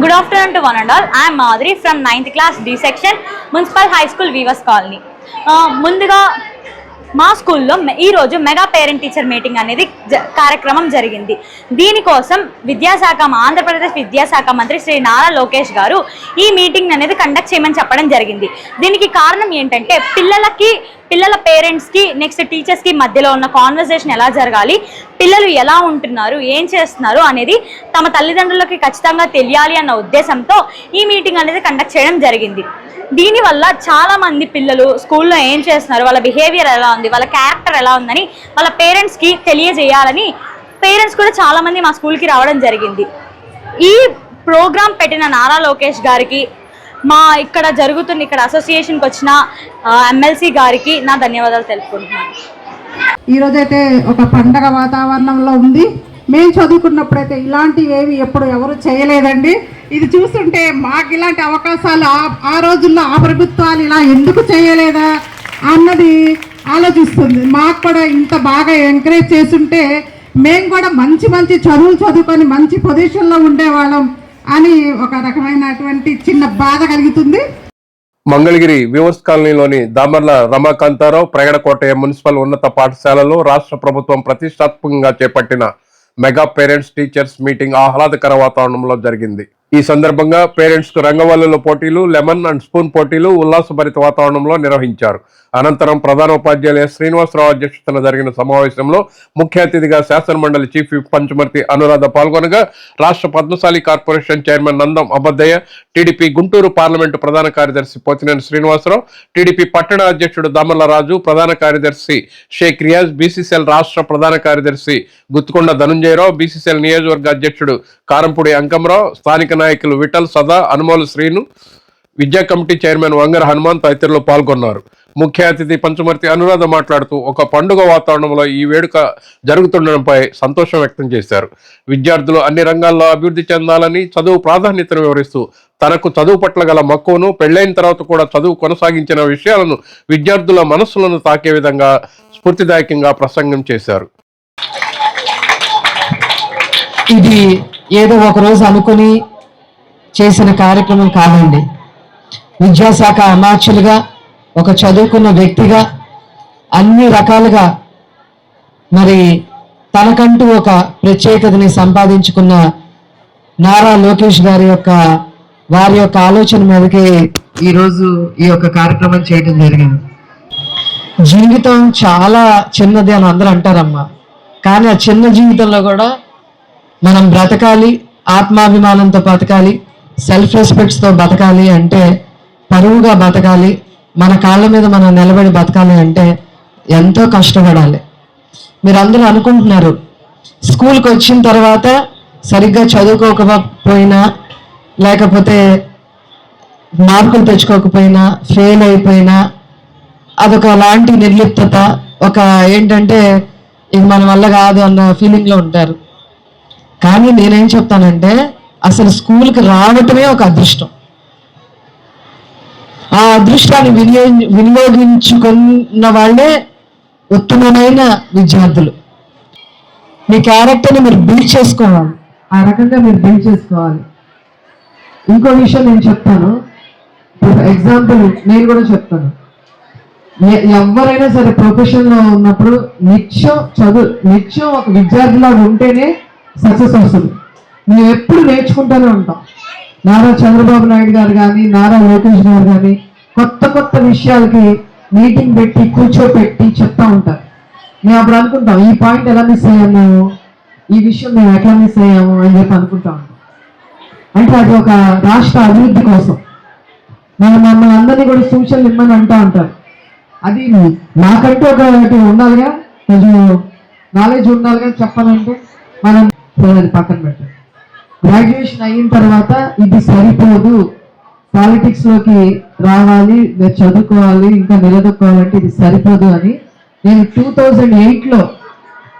Good afternoon to one and all I'm Madhuri from ninth class D section municipal high school వివస్ colony ముందుగా మా స్కూల్లో ఈరోజు mega parent teacher meeting అనేది కార్యక్రమం జరిగింది. దీనికోసం విద్యాశాఖ ఆంధ్రప్రదేశ్ విద్యాశాఖ మంత్రి శ్రీ నారా లోకేష్ గారు ఈ మీటింగ్ అనేది కండక్ట్ చేయమని చెప్పడం జరిగింది. దీనికి కారణం ఏంటంటే పిల్లలకి పిల్లల పేరెంట్స్కి నెక్స్ట్ టీచర్స్కి మధ్యలో ఉన్న కాన్వర్సేషన్ ఎలా జరగాలి పిల్లలు ఎలా ఉంటున్నారు ఏం చేస్తున్నారు అనేది తమ తల్లిదండ్రులకి ఖచ్చితంగా తెలియాలి అన్న ఉద్దేశంతో ఈ మీటింగ్ అనేది కండక్ట్ చేయడం జరిగింది. దీనివల్ల చాలా మంది పిల్లలు స్కూల్లో ఏం చేస్తున్నారు? వాళ్ళ బిహేవియర్ ఎలా ఉంది? వాళ్ళ క్యారెక్టర్ ఎలా ఉందని వాళ్ళ పేరెంట్స్కి తెలియజేయాలని పేరెంట్స్ కూడా చాలా మంది మా స్కూల్కి రావడం జరిగింది. ఈ ప్రోగ్రాం పెట్టిన నారా లోకేష్ గారికి మా ఇక్కడ జరుగుతున్న ఇక్కడ అసోసియేషన్కి వచ్చిన ఎమ్మెల్సీ గారికి నా ధన్యవాదాలు తెలుపుకుంటున్నాను. ఈరోజైతే ఒక పండగ వాతావరణంలో ఉంది. మేము చదువుకున్నప్పుడైతే ఇలాంటివి ఏవి ఎప్పుడు ఎవరు చేయలేదండి. ఇది చూస్తుంటే మాకు ఇలాంటి అవకాశాలు ఆ- రోజుల్లో ఆ ప్రభుత్వాలు ఇలా ఎందుకు చేయలేదా అన్నది ఆలోచిస్తుంది. మాకు కూడా ఇంత బాగా ఎంకరేజ్ చేస్తుంటే మేము కూడా మంచి మంచి చదువులు చదువుకొని మంచి పొజిషన్లో ఉండేవాళ్ళం అని ఒక రకమైనటువంటి చిన్న బాధ కలుగుతుంది. మంగళగిరి వ్యూవర్స్ కాలనీలోని దామర్ల రమాకాంతారావు ప్రగడకోట మున్సిపల్ ఉన్నత పాఠశాలలో రాష్ట్ర ప్రభుత్వం ప్రతిష్టాత్మకంగా చేపట్టిన మెగా పేరెంట్స్ టీచర్స్ మీటింగ్ ఆహ్లాదకర వాతావరణంలో జరిగింది. ఈ సందర్భంగా పేరెంట్స్కు రంగవల్లుల పోటీలు లెమన్ అండ్ స్పూన్ పోటీలు ఉల్లాసభరిత వాతావరణంలో నిర్వహించారు. అనంతరం ప్రధాన ఉపాధ్యాయులు ఎస్ శ్రీనివాసరావు అధ్యక్షతన జరిగిన సమావేశంలో ముఖ్య అతిథిగా శాసన మండలి చీఫ్ పంచమర్తి అనురాధ పాల్గొనగా రాష్ట్ర Padmashali corporation chairman Nandam Abaddaiah TDP Guntur parliament ప్రధాన కార్యదర్శి పోతినేని శ్రీనివాసరావు టీడీపీ పట్టణ అధ్యక్షుడు దామర్ల రాజు ప్రధాన కార్యదర్శి షేక్ రియాజ్ బీసీసీఎల్ రాష్ట్ర ప్రధాన కార్యదర్శి గుత్తుకొండ ధనుంజయరావు బీసీసీఎల్ నియోజకవర్గ అధ్యక్షుడు కారంపూడి అంకమరావు స్థానిక నాయకులు విఠల్ సదా అనుమోలు శ్రీను విద్యా కమిటీ చైర్మన్ వంగర హనుమాన్ తదితరులు పాల్గొన్నారు. ముఖ్య అతిథి పంచమర్తి అనురాధ మాట్లాడుతూ ఒక పండుగ వాతావరణంలో ఈ వేడుక జరుగుతుండడంపై సంతోషం వ్యక్తం చేశారు. విద్యార్థులు అన్ని రంగాల్లో అభివృద్ధి చెందాలని చదువు ప్రాధాన్యతను వివరిస్తూ తనకు చదువు పట్ల గల మక్కువను పెళ్ళైన తర్వాత కూడా చదువు కొనసాగించిన విషయాలను విద్యార్థుల మనస్సులను తాకే విధంగా స్ఫూర్తిదాయకంగా ప్రసంగం చేశారు. ఇది ఏదో ఒక రోజు అనుకుని చేసిన కార్యక్రమం కాదండి. విద్యాశాఖ అమాచ్యులుగా ఒక చదువుకున్న వ్యక్తిగా అన్ని రకాలుగా మరి తనకంటూ ఒక ప్రత్యేకతని సంపాదించుకున్న నారా లోకేష్ గారి యొక్క వారి యొక్క ఆలోచన మీదకి ఈరోజు ఈ యొక్క కార్యక్రమం చేయడం జరిగింది. జీవితం చాలా చిన్నది అని అందరూ అంటారమ్మా. కానీ ఆ చిన్న జీవితంలో కూడా మనం బ్రతకాలి ఆత్మాభిమానంతో బ్రతకాలి సెల్ఫ్ రెస్పెక్ట్స్తో బతకాలి అంటే పరువుగా బతకాలి మన కాళ్ళ మీద మనం నిలబడి బతకాలి అంటే ఎంతో కష్టపడాలి. మీరు అందరూ అనుకుంటున్నారు స్కూల్కి వచ్చిన తర్వాత సరిగ్గా చదువుకోకపోయినా లేకపోతే మార్కులు తెచ్చుకోకపోయినా ఫెయిల్ అయిపోయినా అదొక లాంటి నిర్లిప్తత ఒక ఏంటంటే ఇది మన వల్ల కాదు అన్న ఫీలింగ్లో ఉంటారు. కానీ నేనేం చెప్తానంటే అసలు స్కూల్కి రావటమే ఒక అదృష్టం. ఆ అదృష్టాన్ని వినియో వినియోగించుకున్న వాళ్ళే ఉత్తమమైన విద్యార్థులు. మీ క్యారెక్టర్ని మీరు బిల్డ్ చేసుకోవాలి. ఆ రకంగా మీరు బిల్డ్ చేసుకోవాలి. ఇంకో విషయం నేను చెప్తాను. ఎగ్జాంపుల్ నేను కూడా చెప్తాను. ఎవరైనా సరే ప్రొఫెషన్లో ఉన్నప్పుడు నిత్యం చదువు నిత్యం ఒక విద్యార్థిలాగా ఉంటేనే సక్సెస్ వస్తుంది. మేము ఎప్పుడు నేర్చుకుంటూనే ఉంటాం. నారా చంద్రబాబు నాయుడు గారు కానీ నారా లోకేష్ గారు కానీ కొత్త కొత్త విషయాలకి మీటింగ్ పెట్టి కూర్చోపెట్టి చెప్తా ఉంటారు. మేము అప్పుడు అనుకుంటాం ఈ పాయింట్ ఎలా మిస్ అయ్యాము? మేము ఈ విషయం మేము ఎట్లా మిస్ అయ్యాము? అని చెప్పి అనుకుంటా అంటే అది ఒక రాష్ట్ర అభివృద్ధి కోసం. మనం మమ్మల్ని అందరినీ కూడా సూచనలు ఇమ్మని అంటూ ఉంటారు. అది నాకంటూ ఒక ఉండాలిగా. కొంచెం నాలెడ్జ్ ఉండాలిగా చెప్పాలంటే. మనం అది పక్కన పెట్టాలి గ్రాడ్యుయేషన్ అయిన తర్వాత ఇది సరిపోదు. పాలిటిక్స్లోకి రావాలి చదువుకోవాలి ఇంకా నిలదొక్కోవాలంటే ఇది సరిపోదు అని నేను టూ థౌజండ్ ఎయిట్లో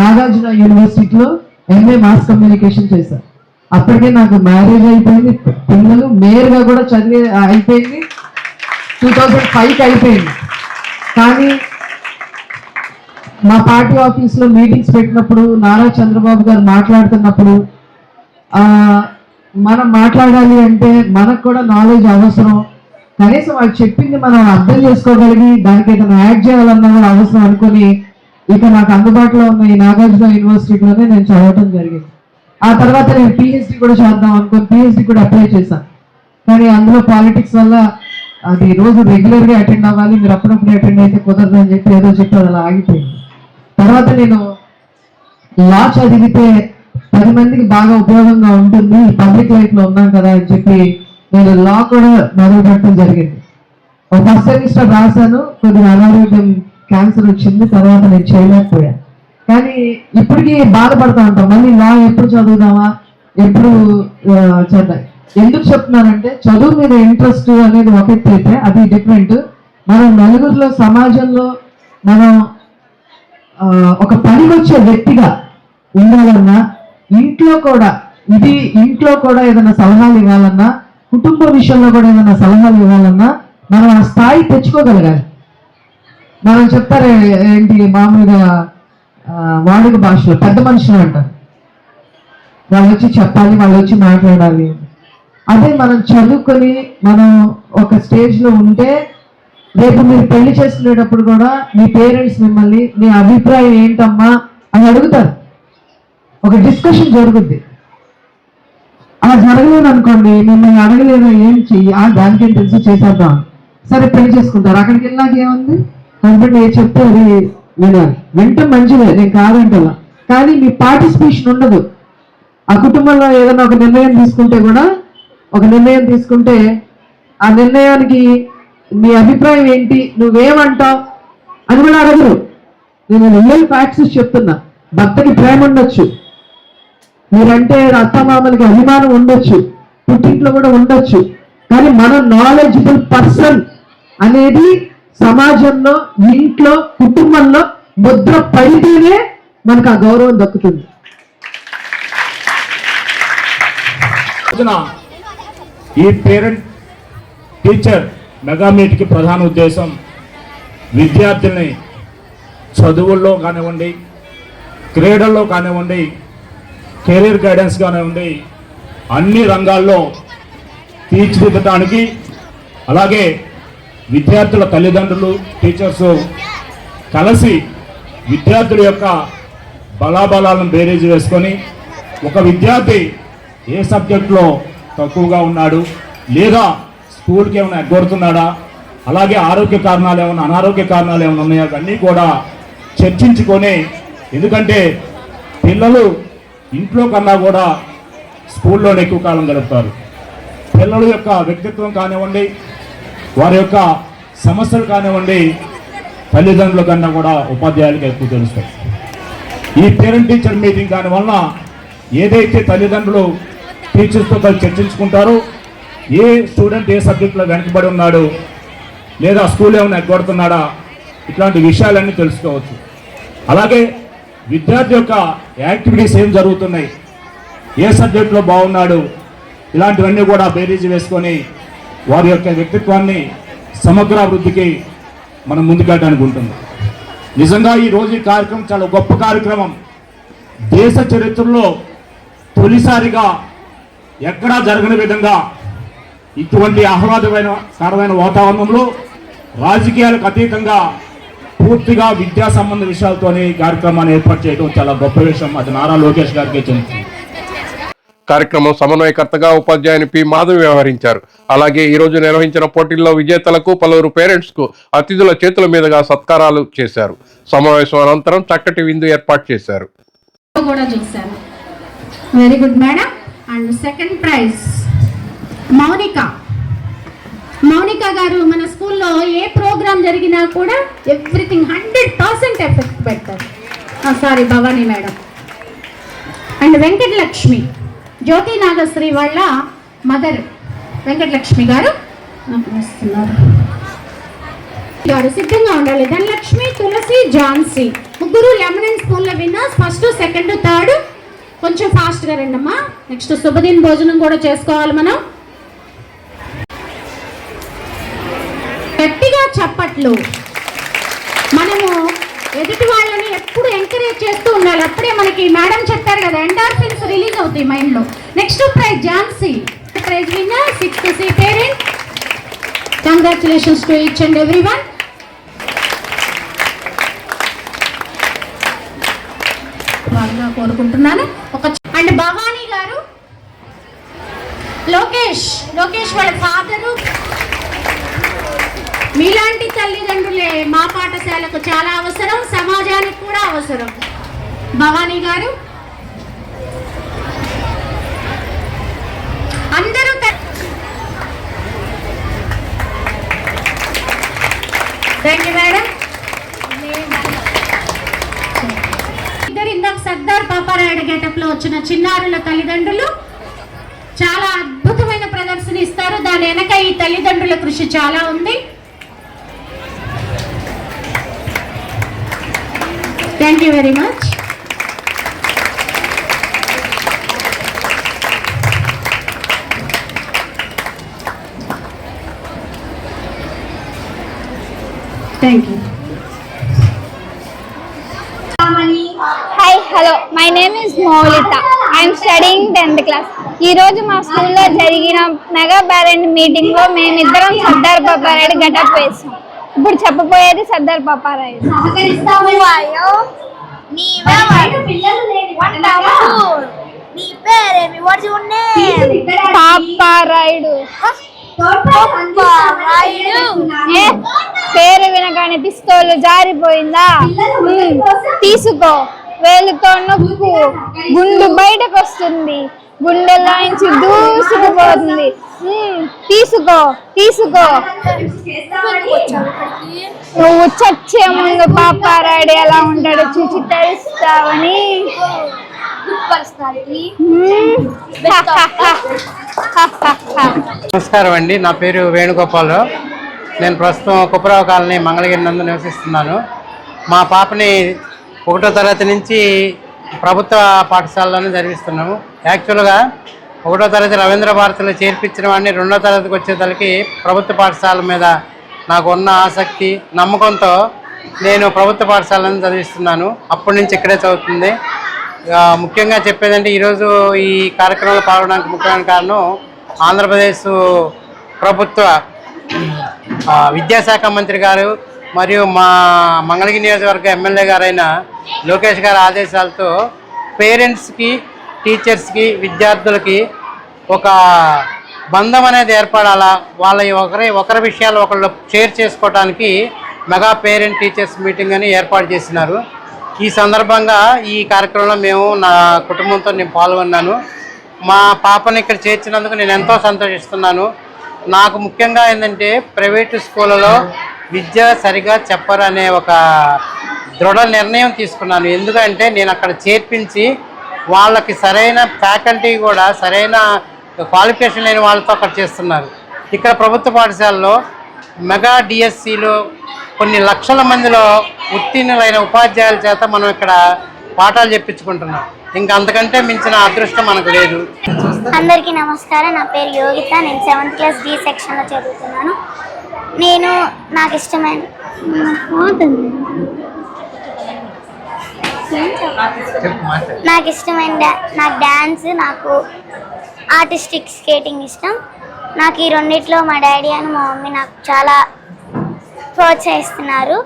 నాగార్జున యూనివర్సిటీలో ఎంఏ మాస్ కమ్యూనికేషన్ చేశాను అప్పటికే నాకు మ్యారేజ్ అయిపోయింది పిల్లలు మేయర్గా కూడా చదివే అయిపోయింది. టూ థౌజండ్ ఫైవ్కి అయిపోయింది. కానీ మా పార్టీ ఆఫీస్లో మీటింగ్స్ పెట్టినప్పుడు నారా చంద్రబాబు గారు మాట్లాడుతున్నప్పుడు మనం మాట్లాడాలి అంటే మనకు కూడా నాలెడ్జ్ అవసరం. కనీసం వాళ్ళు చెప్పింది మనం అర్థం చేసుకోగలిగి దానికి ఏదైనా యాడ్ చేయాలన్నా కూడా అవసరం అనుకొని ఇక నాకు అందుబాటులో ఉన్న ఈ నాగార్జున యూనివర్సిటీలోనే నేను చదవటం జరిగింది. ఆ తర్వాత నేను పిహెచ్డి కూడా చేద్దాం అనుకుని పిహెచ్డి కూడా అప్లై చేశాను కానీ అందులో పాలిటిక్స్ వల్ల అది రోజు రెగ్యులర్గా అటెండ్ అవ్వాలి మీరు అప్పుడప్పుడు అటెండ్ అయితే కుదరదు అని చెప్పి ఏదో చెప్పి అది అలా ఆగిపోయింది. తర్వాత నేను లా చదివితే పది మందికి బాగా ఉపయోగంగా ఉంటుంది. పబ్లిక్ లైఫ్లో ఉన్నాం కదా అని చెప్పి నేను లా కూడా మొదలు పెట్టడం జరిగింది. ఒక ఫస్ట్ సెమిస్టర్ రాశాను. కొద్దిగా అనారోగ్యం క్యాన్సర్ వచ్చింది. తర్వాత నేను చేయలేకపోయాను. కానీ ఇప్పటికీ బాధపడతా ఉంటాం. మళ్ళీ లా ఎప్పుడు చదువుదామా? ఎప్పుడు ఆ, చేద్దాం ఎందుకు చెప్తున్నానంటే చదువు మీద ఇంట్రెస్ట్ అనేది ఒక ఎత్తు అయితే అది డిఫరెంట్ మనం నలుగురిలో సమాజంలో మనం ఒక పని వచ్చే వ్యక్తిగా ఉండాలన్నా ఇంట్లో కూడా ఇది ఇంట్లో కూడా ఏదైనా సలహాలు ఇవ్వాలన్నా కుటుంబ విషయంలో కూడా ఏదైనా సలహాలు ఇవ్వాలన్నా మనం ఆ స్థాయి తెచ్చుకోగలగాలి. మనం చెప్తారు ఏంటి మామూలుగా వాడుక భాషలో పెద్ద మనుషులు అంటారు. వాళ్ళు వచ్చి చెప్పాలి వాళ్ళు వచ్చి మాట్లాడాలి. అదే మనం చదువుకొని మనం ఒక స్టేజ్లో ఉంటే రేపు మీరు పెళ్ళి చేసుకునేటప్పుడు కూడా మీ పేరెంట్స్ మిమ్మల్ని మీ అభిప్రాయం ఏంటమ్మా? అని అడుగుతారు. ఒక డిస్కషన్ జరుగుద్ది. అలా జరగలేదు అనుకోండి మిమ్మల్ని అడగలేదు ఏం చెయ్యి ఆ దానికేం తెలిసి చేసేద్దాం. సరే పెళ్ళి చేసుకుంటారు. అక్కడికి వెళ్ళాక ఏముంది? హస్బెండ్ ఏ చెప్తే అది వినాలి. వింటే మంచిదే నేను కాదంటలా. కానీ మీ పార్టిసిపేషన్ ఉండదు. ఆ కుటుంబంలో ఏదైనా ఒక నిర్ణయం తీసుకుంటే కూడా ఒక నిర్ణయం తీసుకుంటే ఆ నిర్ణయానికి మీ అభిప్రాయం ఏంటి నువ్వేమంటావు అని కూడా అడగరు. నేను రియల్ ఫ్యాక్ట్స్ చెప్తున్నా. భర్తకి ప్రేమ ఉండొచ్చు. మీరంటే అత్తమామలకి అభిమానం ఉండొచ్చు. పుట్టింట్లో కూడా ఉండొచ్చు. కానీ మన నాలెడ్జబుల్ పర్సన్ అనేది సమాజంలో ఇంట్లో కుటుంబంలో ముద్ర పడితేనే మనకు ఆ గౌరవం దక్కుతుంది. ఈ పేరెంట్ టీచర్ మెగామీట్కి ప్రధాన ఉద్దేశం విద్యార్థుల్ని చదువుల్లో కానివ్వండి క్రీడల్లో కానివ్వండి కెరీర్ గైడెన్స్ ఉంది. అన్ని రంగాల్లో తీర్చిదిద్దడానికి అలాగే విద్యార్థుల తల్లిదండ్రులు టీచర్స్ కలిసి విద్యార్థుల యొక్క బలాబలాలను బేరేజ్ వేసుకొని ఒక విద్యార్థి ఏ సబ్జెక్టులో తక్కువగా ఉన్నాడు లేదా స్కూల్కి ఏమైనా ఎగ్గొడుతున్నాడా అలాగే ఆరోగ్య కారణాలు ఏమైనా అనారోగ్య కారణాలు ఏమైనా ఉన్నాయా అన్నీ కూడా చర్చించుకొని ఎందుకంటే పిల్లలు ఇంట్లో కన్నా కూడా స్కూల్లోనే ఎక్కువ కాలం గడుపుతారు. పిల్లల యొక్క వ్యక్తిత్వం కానివ్వండి వారి యొక్క సమస్యలు కానివ్వండి తల్లిదండ్రుల కన్నా కూడా ఉపాధ్యాయులకు ఎక్కువ తెలుస్తాయి. ఈ పేరెంట్ టీచర్ మీటింగ్ దాని వలన ఏదైతే తల్లిదండ్రులు టీచర్స్తో కలిసి చర్చించుకుంటారో ఏ స్టూడెంట్ ఏ సబ్జెక్టులో వెనకబడి ఉన్నాడు లేదా స్కూల్ ఏమైనా ఎగ్గొడుతున్నాడా ఇట్లాంటి విషయాలన్నీ తెలుసుకోవచ్చు. అలాగే విద్యార్థి యొక్క యాక్టివిటీస్ ఏం జరుగుతున్నాయి? ఏ సబ్జెక్టులో బాగున్నాడు? ఇలాంటివన్నీ కూడా బేరీజు వేసుకొని వారి యొక్క వ్యక్తిత్వాన్ని సమగ్ర అభివృద్ధికి మనం ముందుకెళ్ళడానికి ఉంటుంది నిజంగా ఈ రోజు ఈ కార్యక్రమం చాలా గొప్ప కార్యక్రమం. దేశ చరిత్రలో తొలిసారిగా ఎక్కడా జరగని విధంగా ఇటువంటి ఆహ్లాదమైన కారమైన వాతావరణంలో రాజకీయాలకు అతీతంగా పూర్తిగా విద్యా సంబంధ విషయాలతోనే ఈ కార్యక్రమాన్ని ఏర్పాటు చేయడం చాలా గొప్ప విషయం. అది నారా లోకేష్ గారికి చెందుతుంది. కార్యక్రమం సమన్వయకర్తగా ఉపాధ్యాయుని పి. మాధవ్ వ్యవహరించారు. అలాగే ఈ రోజు నిర్వహించిన పోటీల్లో విజేతలకు పలువురు పేరెంట్స్కు అతిథుల చేతుల మీదుగా సత్కారాలు చేశారు. సమావేశం అనంతరం చక్కటి విందు ఏర్పాటు చేశారు. Very good madam and second prize Mounika. Mounika గారు మన స్కూల్లో ఏ ప్రోగ్రామ్ జరిగినా కూడా ఎవ్రీథింగ్ హండ్రెడ్ పర్సెంట్ ఎఫెక్ట్ పెడతారు. Sorry Bhavani madam. And Venkatalakshmi Jyothi Nagasri వాళ్ళ మదర్ వెంకటలక్ష్మి గారు. వస్తున్నారు గారు సిద్ధంగా ఉండాలి. ధనలక్ష్మి తులసి జాన్సీ ముగ్గురు లెమన్ స్కూల్లో విన్నర్స్ ఫస్ట్ సెకండ్ థర్డ్. కొంచెం ఫాస్ట్గా రండమ్మా. నెక్స్ట్ శుభదిన్ భోజనం కూడా చేసుకోవాలి మనం. గట్టిగా చప్పట్లు. మనము ఎదుటి వాళ్ళని ఎప్పుడు ఎంకరేజ్ చేస్తూ ఉండాలి. అప్పుడే మనకి మేడం చెప్పారు కదా ఎండార్ఫిన్స్ రిలీజ్ అవుతాయి మైండ్లో next prize Jhansi. Prize winner sixth C parent congratulations to each and every one బాగా కోరుకుంటున్నాను. ఒక అండ్ భవానీ గారు. లోకేష్ లోకేష్ వాళ్ళ ఫాదరు మీలాంటి తల్లిదండ్రులే మా పాఠశాలకు చాలా అవసరం సమాజానికి కూడా అవసరం. భవానీ గారు? అందరూ థ్యాంక్ యూ మేడం. ఇద్దరు ఇందాక సర్దార్ పాపారాయుడు గేటప్లో వచ్చిన చిన్నారుల తల్లిదండ్రులు చాలా అద్భుతమైన ప్రదర్శన ఇస్తారు. దాని వెనక ఈ తల్లిదండ్రుల కృషి చాలా ఉంది. Thank you very much thank you hi hello my name is Moulitha I'm studying tenth class ఈరోజు మా స్కూల్లో జరిగిన మెగా పేరెంట్ మీటింగ్లో మేమిద్దరం సర్దార్ బాబా రెడ్డి గెటప్ వేసాం. ఇప్పుడు చెప్పబోయేది సర్దార్ పాపారాయుడు నీ పేరేమి వాట్స్ యువర్ నేమ్ పాపారాయుడు. పేరు వినగానే పిస్తోలు జారిపోయిందా. తీసుకో. వేలుతో నొక్కు. గుండు బయటకు వస్తుంది గుండెల్లో నుంచి దూసుకుపోతుంది. తీసుకో తీసుకో. నువ్వు చచ్చే ముందు పాపారాయుడు ఎలా ఉంటాడో చూసి తెలుస్తావని. నమస్కారం అండి నా పేరు వేణుగోపాలరావు నేను ప్రస్తుతం కుప్పరావు కాలనీ మంగళగిరి నందు నివసిస్తున్నాను. మా పాపని ఒకటో తరగతి నుంచి ప్రభుత్వ పాఠశాలలోనే చదివిస్తున్నాము యాక్చువల్గా ఒకటో తరగతి రవీంద్ర భారతిలో చేర్పించిన వాడిని రెండో తరగతికి వచ్చేసరికి ప్రభుత్వ పాఠశాల మీద నాకు ఉన్న ఆసక్తి నమ్మకంతో నేను ప్రభుత్వ పాఠశాలను చదివిస్తున్నాను. అప్పటి నుంచి ఇక్కడే చదువుతుంది. ముఖ్యంగా చెప్పేదంటే ఈరోజు ఈ కార్యక్రమంలో పాల్గొనడానికి ముఖ్యమైన కారణం ఆంధ్రప్రదేశ్ ప్రభుత్వ విద్యాశాఖ మంత్రి గారు మరియు మా మంగళగిరి నియోజకవర్గ ఎమ్మెల్యే గారైన లోకేష్ గారి ఆదేశాలతో పేరెంట్స్కి టీచర్స్కి విద్యార్థులకి ఒక బంధం అనేది ఏర్పడాలా? వాళ్ళ ఒకరి ఒకరి విషయాలు ఒకళ్ళు షేర్ చేసుకోవడానికి మెగా పేరెంట్ టీచర్స్ మీటింగ్ అని ఏర్పాటు చేసినారు. ఈ సందర్భంగా ఈ కార్యక్రమంలో మేము నా కుటుంబంతో నేను పాల్గొన్నాను. మా పాపని ఇక్కడ చేర్చినందుకు నేను ఎంతో సంతోషిస్తున్నాను. నాకు ముఖ్యంగా ఏంటంటే ప్రైవేటు స్కూళ్ళలో విద్య సరిగా చెప్పరనే ఒక దృఢ నిర్ణయం తీసుకున్నాను. ఎందుకంటే నేను అక్కడ చేర్పించి వాళ్ళకి సరైన ఫ్యాకల్టీ కూడా సరైన క్వాలిఫికేషన్ లేని వాళ్ళతో అక్కడ చేస్తున్నారు. ఇక్కడ ప్రభుత్వ పాఠశాలలో మెగా డిఎస్సిలో కొన్ని లక్షల మందిలో ఉత్తీర్ణులైన ఉపాధ్యాయుల చేత మనం ఇక్కడ పాఠాలు చెప్పించుకుంటున్నాం. ఇంకా అంతకంటే మించిన అదృష్టం మనకు లేదు. అందరికీ నమస్కారం. నా పేరు యోగిత. నేను సెవెంత్ క్లాస్ డి సెక్షన్లో చదువుతున్నాను. నేను నాకు ఇష్టమైన. నాకు ఇష్టమైన నాకు డ్యాన్స్ నాకు ఆర్టిస్టిక్ స్కేటింగ్ ఇష్టం. నాకు ఈ రెండిట్లో మా డాడీ అని మా మమ్మీ నాకు చాలా ప్రోత్సహిస్తున్నారు.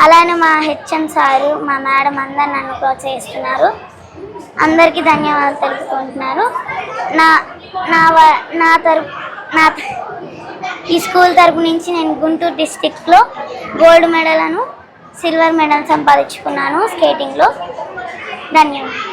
అలానే మా హెచ్ఎం సారు మా మేడం అందరు నన్ను ప్రోత్సహిస్తున్నారు. అందరికీ ధన్యవాదాలు తెలుపుకుంటున్నారు. నా నా వ- నా తరపు నా ఈ స్కూల్ తరపు నుంచి నేను గుంటూరు డిస్టిక్లో గోల్డ్ మెడలను సిల్వర్ మెడల్ సంపాదించుకున్నాను స్కేటింగ్లో. ధన్యవాదాలు.